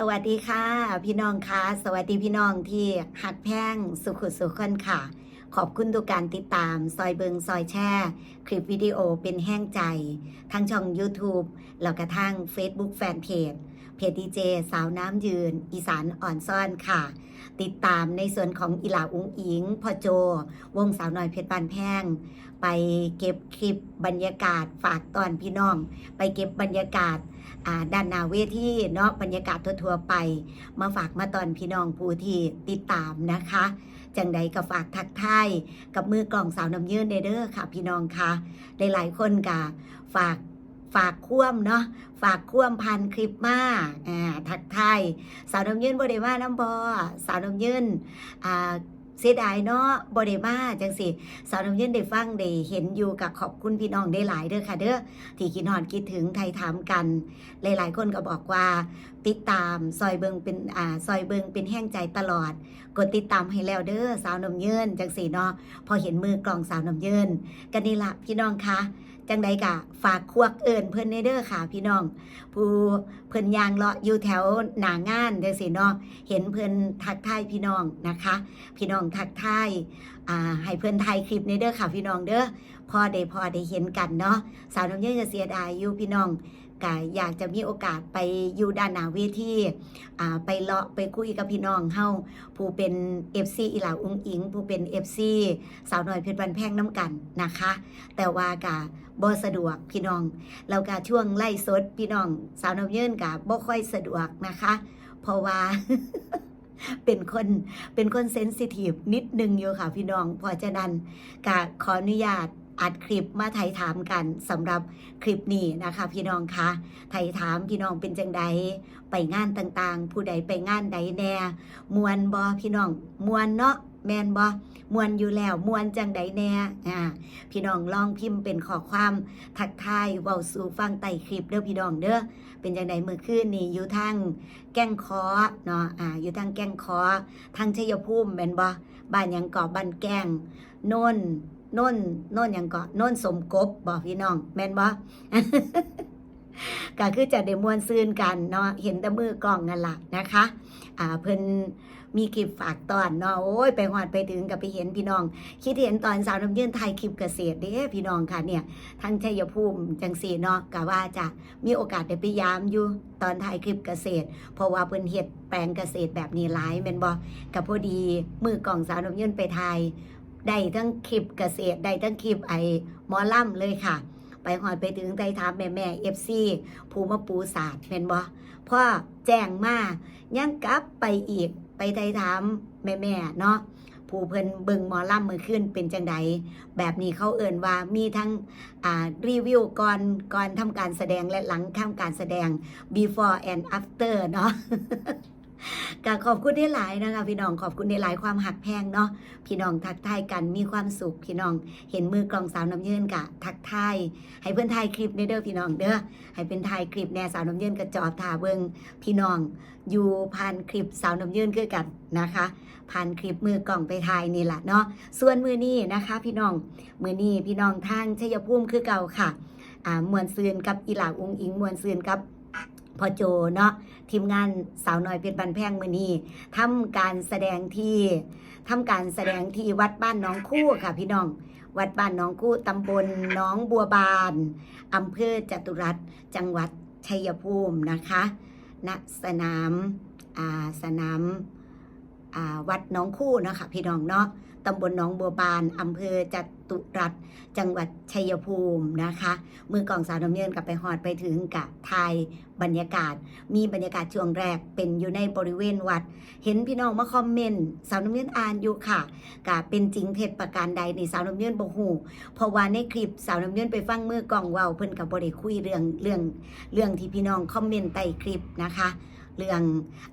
สวัสดีค่ะ พี่น้องค่ะ สวัสดีพี่น้องที่หักแพงสุขุสุขคนค่ะ ขอบคุณทุกการติดตาม ซอยเบิงซอยแช่ คลิปวิดีโอเป็นแห้งใจ ทั้งช่อง YouTube แล้วกระทั่ง Facebook Fanpage เพจดีเจสาวน้ำยืน อีสานอ่อนซ่อนค่ะ ติดตามในส่วนของอีหลาอุ้งอิงพ่อโจ วงสาวน้อยเพชรบานแพง ไปเก็บคลิปบรรยากาศฝากตอนพี่น้อง ไปเก็บบรรยากาศาด้านนาเวทีเนาะบรรยากาศทั่วๆไป มาฝากมาตอนพี่น้องผู้ที่ติดตามนะคะจังใดก็ฝากทักทายกับมือกล่องสาวน้ำยืนเด้อค่ะ พี่น้องค่ะหลายๆคนกะฝาก ฝากคว่ำเนาะฝากคว่ำพันคลิปมาอ่าทักทายสาวน้ำยืนบริมาน้ำบอสาวน้ำยืนอ่า เสียดายเนาะบริมาจังสิสาวน้ำเยืนได้ฟังได้เห็นอยู่กับขอบคุณพี่น้องได้หลายเด้อค่ะเด้อที่คิดหอนคิดถึงไทยถามกัน หลายๆ คนก็บอกว่า ติดตามซอยเบิงเป็นอ่าซอยเบิงเป็นแห้งใจตลอด กดติดตามให้แล้วเด้อสาวนมเยินจังสีเนาะพอเห็นมือกลองสาวนมเยินกันนี่ละพี่น้องคะจังใดกะฝากควักเอิญเพื่อนในเด้อค่ะ พี่น้อง ผู้เพิ่อนยางเลาะอยู่แถวหนางานจังสีเนาะเห็นเพื่อนทักทายพี่น้องนะคะ พี่น้องทักทายอ่าให้เพื่อนถ่ายคลิปในเด้อค่ะพี่น้องเด้อพอได้พอได้เห็นกันเนาะสาวนมเยินจะเสียดายอยู่พี่น้องก็อยากจะมีโอกาสไปอยู่ด้านหน้าเวทีอ่าไปเลาะไปคุยกับพี่น้องเฮาผู้เป็น FC อีหลาอุ้งอิง ผู้เป็น FC สาวน้อยเพชรบันแพงน้ำกันนะคะ แต่ว่ากะบ่สะดวกพี่น้องแล้วก็ช่วงไล่สดพี่น้อง สาวน้ำเยินกะบ่ค่อยสะดวกนะคะ เพราะว่า เป็นคนเป็นคนเซนซิทีฟนิดนึงอยู่ค่ะพี่น้อง เพราะฉะนั้นกะขออนุญาตอัดคลิปมาไถ่ายถามกันสำหรับคลิปนี้นะคะ พี่น้องคะไทยถามพี่น้องเป็นจังใดไปงานต่างๆ ผู้ใดไปงานใดแน่มวนบอพี่น้องมวนเนาะ แมนบอมวนอยู่แล้วมวนจังใดแน่อ่าพี่น้องลองพิมพ์เป็นขอความทักทายเว้าสู่ฟังไต่คลิปเด้อพี่น้องเด้อเป็นจังใดมือคืนนี่อยู่ทางแก้งคอเนาะอ่าอยู่ทางแก้งคอทางชัยภูมิแม่นบ่บ้านหยังเกาะบ้านแก้งโน่นโน่นโน่นหยังเกาะโน่นสมกบบอพี่น้อง แม่นบ่ก็คือจะได้มวนซื่นกันเนาะเห็นแต่มือกล้องนั่นล่ะนะคะ อ่าเพิ่น มีคลิปฝากตอนเนาะโอ้ยไปหอดไปถึงกับไปเห็นพี่น้อง คิดเห็นตอนสาวน้ำยื่นไทยคลิปเกษตรเด้พี่น้องค่ะเนี่ยทั้งชัยภูมิจังสีเนาะกะว่าจะมีโอกาสได้ไปยามอยู่ตอนถ่ายคลิปเกษตร เพราะว่าเพิ่นเฮ็ดแปลงเกษตรแบบนี้หลายแม่นบ่กับพอดีมือกล่องสาวน้ำยื่นไปถ่ายได้ทั้งคลิปเกษตรได้ทั้งคลิปไอหมอล่ำเลยค่ะ ไปหอดไปถึงไต้ถามแม่แม่เอฟซีภูมาปูศาสตร์เป็นบ่พ่อแจ้งมายังกลับไปอีก ไปไทยถามแม่แม่เนาะผู้เพิ่นเบิ่งหมอล่ำมือขึ้นเป็นจังใดแบบนี้เขาเอิ่นว่ามีทั้งอ่ารีวิวก่อนก่อนทำการแสดงและหลังทำการแสดง before and after เนาะ ก็ขอบคุณได้หลายนะคะ พี่น้องขอบคุณได้หลายความหักแพงเนาะพี่น้องทักทายกันมีความสุข พี่น้องเห็นมือกลองสาวน้ำเยินกะทักทายให้เพื่อนถ่ายคลิปในเด้อพี่น้องเด้อให้เป็นถ่ายคลิปแน่สาวน้ำเยินกระจอบถ่าเบิงพี่น้องอยู่ผ่านคลิปสาวน้ำเยินคือกันนะคะ ผ่านคลิปมือกล่องไปถ่ายนี่แหละเนาะส่วนมือนี้นะคะ พี่น้องมือนี้พี่น้องทางชัยภูมิคือเก่าค่ะอ่ามวนซืนกับอีหลาอุงอิงมวนซืนกับ พอโจเนาะทีมงานสาวน้อยเพชรบันแพงมือนี้ทำการแสดงที่ทำการแสดงที่วัดบ้านน้องคู่ค่ะพี่น้อง วัดบ้านน้องคู่ตำบลน้องบัวบานอำเภอจตุรัสจังหวัดชัยภูมินะคะณสนามอ่าสนาม วัดน้องคู่เนาะคะพี่น้องเนาะตำบลหน้องบัวบานอำเภอจตุรัสจังหวัดชัยภูมินะคะ มือกองสาวน้ำเนินกับไปหอดไปถึงกับไทยบรรยากาศ มีบรรยากาศช่วงแรกเป็นอยู่ในบริเวณวัด เห็นพี่น้องมาคอมเมนต์สาวน้ำเงินอ่านอยู่ค่ะกะเป็นจริงเท็จประการใดในสาวน้ำเงินบ่ฮู้เพราะว่าในคลิปสาวน้ำเงินไปฟังมือกองเว้าเพิ่นกับบ่ได้คุยเรื่องเรื่องเรื่องที่พี่น้องคอมเมนต์ใต้คลิปนะคะ เรื่อง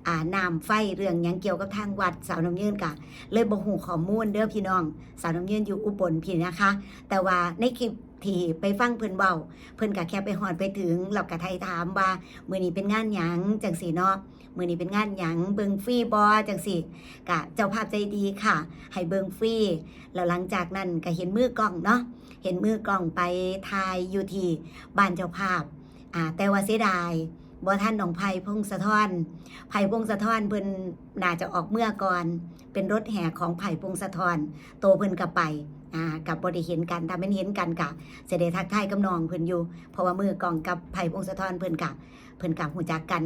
อ่าน้ำไฟเรื่องยังเกี่ยวกับทางวัดสาวน้ำเงินกะเลยบ่ฮู้ข้อมูลเด้อพี่น้อง สาวน้ำเงินอยู่อุบลพี่นะคะ แต่ว่าในคลิปที่ไปฟังเพิ่นเว้าเพิ่นก็แค่ไปหอดไปถึงเราก็ไทยถามว่ามื้อนี้เป็นงานหยังจังสีเนาะมื้อนี้เป็นงานหยังเบิงฟรีบอจังสีกะเจ้าภาพใจดีค่ะ ให้เบิงฟรีแล้วหลังจากนั้นก็เห็นมือกล้องเนาะเห็นมือกล้องไปถ่ายอยู่ที่บ้านเจ้าภาพอ่าแต่ว่าเสียดาย บ่ท่านหนองไผ่พงศธรไผ่พงศธรเพิ่นน่าจะออกเมื่อก่อน เป็นรถแห่ของไผ่พงศธรโตเพิ่นก็ไปอ่ากับบ่ได้เห็นกันถ้าแม่นเห็นกันกะสิได้ทักทายกับน้องเพิ่นอยู่ เพราะว่ามือกองกับไผ่พงศธรเพิ่นกะเพิ่นกับหูจักกัน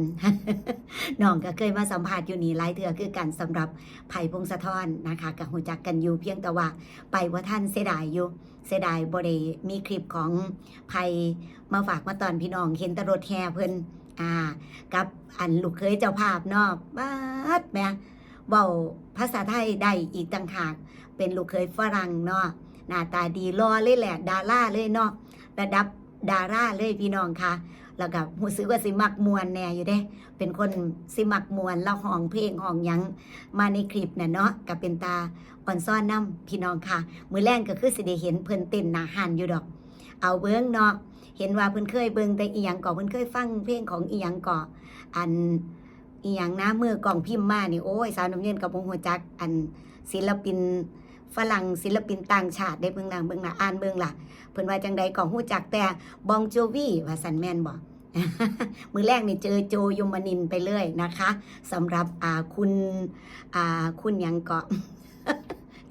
น้องก็เคยมาสัมภาษณ์อยู่นี่หลายเทื่อคือกันสำหรับไผ่พงศธรนนะคะกับหูจักกันอยู่เพียงแต่ว่าไปว่าท่านเสียดายอยู่เสียดายบ่ได้มีคลิปของไผ่มาฝากมาตอนพี่น้องเห็นแตรถแห่เพิ่น อ่า กับอันลูกเคยเจ้าภาพเนาะบ้าดแหม่เว้าภาษาไทยได้อีกต่างหาก เป็นลูกเคยฝรั่งเนาะหน้าตาดีรอเลยแหละ ดาราเลยเนาะระดับดาราเลยพี่น้องค่ะ แล้วก็หูซื้อว่าสิมักมวนแน่อยู่เด้ เป็นคนสิมักมวนแล้วห้องเพลงห้องยังมาในคลิปน่ะเนาะก็เป็นตาอ่อนซ่อนน้ำพี่น้องค่ะ มือแรกก็คือสิได้เห็นเพิ่นเต้นหนาหันอยู่ดอก เอาเบิ้งเนาะ เห็นว่าเพิ่นเคยเบิ่งแต่อีหยังก่อเพิ่นเคยฟังเพลงของอีหยังก่ออันอีหยังนะมือกล่องพิมพ์มานี่โอ้ยสาวน้ำเย็นกับวงหัวจัก อันศิลปินฝรั่งศิลปินต่างชาติได้เบิ่งหนังเบิ่งหน้าอ่านเบิ่งล่ะเพิ่นว่าจังใดกล่องหูจักแต่บองโจวีว่าสันแม่นบ่มือแรกนี่เจอโจยมนินไปเลยนะคะสำหรับอ่าคุณอ่าคุณหยังเกาะ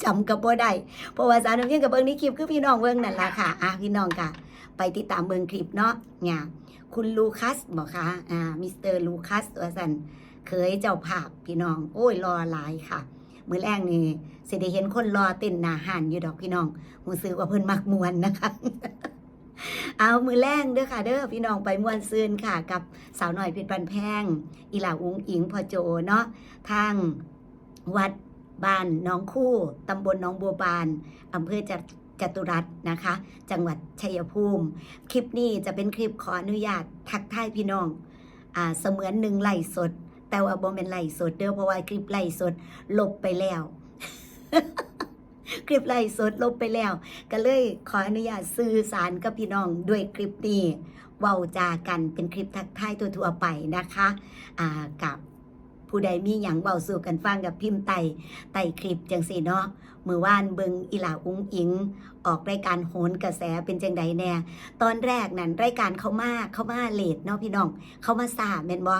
จำกับบ่ได้เพราะว่าสาวน้ำเย็นกับเบิ่งนี่คลิปคือพี่น้องเบิ่งนั่นล่ะค่ะอะพี่น้องค่ะ ไปติดตามเบิงคลิปเนาะเนี่ยคุณลูคัสบอกค่ะอ่ามิสเตอร์ลูคัสตัวสันเคยเจ้าภาพพี่น้อง โอ้ยรอหลายค่ะ มือแรกนี่สิได้เห็นคนรอเต้นหนาหันอยู่ดอกพี่น้องหูซื้อว่าเพิ่นมักมวนนะคะเอามือแรกเด้อค่ะเด้อพี่น้องไปมวนซืนค่ะ กับสาวหน่อยเพชรบันแพงอีหล่าอุ้งอิงพอโจเนาะทางวัดบ้านน้องคู่ตำบลน้องบัวบานอำเภอจ จตุรัสนะคะ จังหวัดชัยภูมิ คลิปนี้จะเป็นคลิปขออนุญาตทักทายพี่น้องอ่าเสมือนหนึ่งไล่สด แต่ว่าบ่เป็นไล่สดเด้อเพราะว่าคลิปไล่สดลบไปแล้วคลิปไล่สดลบไปแล้ว ก็เลยขออนุญาตสื่อสารกับพี่น้องด้วยคลิปนี้เว้าจากันเป็นคลิปทักทายทั่วไปนะคะ อ่ากับ ผู้ใดมีหยังเว้าสู่กันฟังกับพิมพ์ไตไตคลิปจังสีเนาะมือว่านเบิงอีหลาอุ้งอิง ออกรายการโหนกระแสเป็นจังใดแน่ ตอนแรกนั่นรายการเขามาเขามาเลทเนาะพี่น้องเขามาซาแมนบ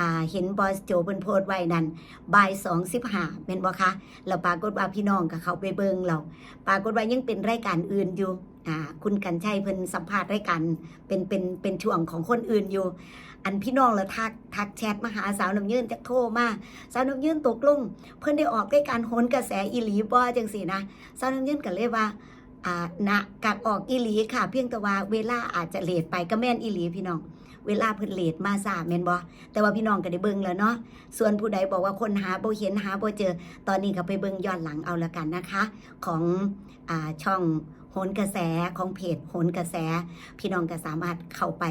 อ่าเห็นบอสโจเพิ่นโพสไว้นั่นบ่ายสองสิบห้าแมนบ่คะแล้วปรากฏว่าพี่น้องกับเขาไปเบิงเราปรากฏว่ายังเป็นรายการอื่นอยู่ คุณกันชัยเพิ่นสัมภาษณ์รายการเป็นเป็นเป็นช่วงของคนอื่นอยู่ อันพี่น้องแล้วทักทักแชทมาหาสาวน้ำยืนจะโทรมาสาวน้ำยืนตกลงเพิ่นได้ออกรายการโหนกระแสอีหลีบ่จังสี่นะสาวน้ำยืนก็เลยว่าอ่าณกักออกอีหลีค่ะ เพียงแต่ว่าเวลาอาจจะเลทไปก็แม่นอีหลีพี่น้องเวลาเพิ่นเลทมาซาแม่นบ่แต่ว่าพี่น้องก็ได้เบิ่งแล้วเนาะ ส่วนผู้ใดบอกว่าคนหาบ่เห็นหาบ่เจอ ตอนนี้ก็ไปเบิ่งย้อนหลังเอาละกันนะคะ ของอ่าช่อง โหนกระแสของเพจโหนกระแส พี่น้องก็สามารถเข้าไป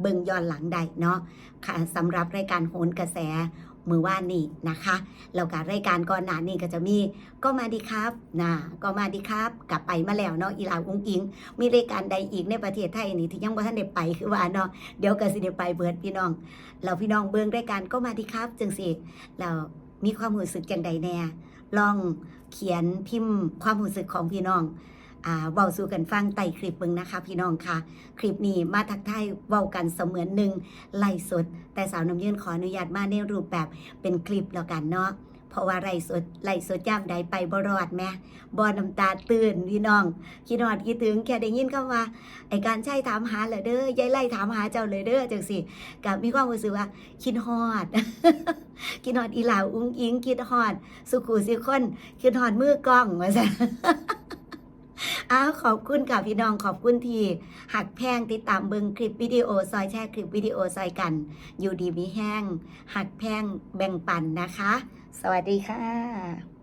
เบิ่งย้อนหลังได้เนาะค่ะสำหรับรายการโหนกระแสมือว่านนี่นะคะแล้วก็รายการก่อนหน้านี้ก็จะมีก็มาดีครับนะก็มาดีครับ กลับไปมาแล้วเนาะอีลาอุ้งอิง มีรายการใดอีกในประเทศไทยนี่ที่ยังบ่ทันได้ไปคือว่าเนาะเดี๋ยวก็สิได้ไปเบิดพี่น้องเราพี่น้องเบิ่งรายการก็มาดีครับจังสิเรามีความรู้สึกจังใดแน่ลองเขียนพิมพ์ความรู้สึกของพี่น้อง เว้าสู่กันฟังไต่คลิปเบิ่งนะคะ พี่น้องค่ะ คลิปนี้มาทักทายเว้ากันเสมือนหนึ่งไล่สด แต่สาวน้ำยื่นขออนุญาตมาในรูปแบบเป็นคลิปแล้วกันเนาะเพราะว่าไล่สดไล่สดย่ำใดไปบรอดแม่บ่น้ำตาตื่นพี่น้องคิดฮอดคิดถึงแค่ได้ยินคำว่าไอการใช่ถามหาเลยเด้อยายไล่ถามหาเจ้าเลยเด้อจังสิกับมีความรู้สึกว่าคิดฮอดคิดฮอดอีหลาวอุ้งอิงคิดฮอด สุขุสิคนคิดฮอดมือกล้องว่าซะ อ้าวขอบคุณค่ะพี่น้องขอบคุณที่หักแพงติดตามเบิงคลิปวิดีโอซอยแชร์คลิปวิดีโอซอยกัน อยู่ดีมีแห้งหักแพงแบ่งปันนะคะ สวัสดีค่ะ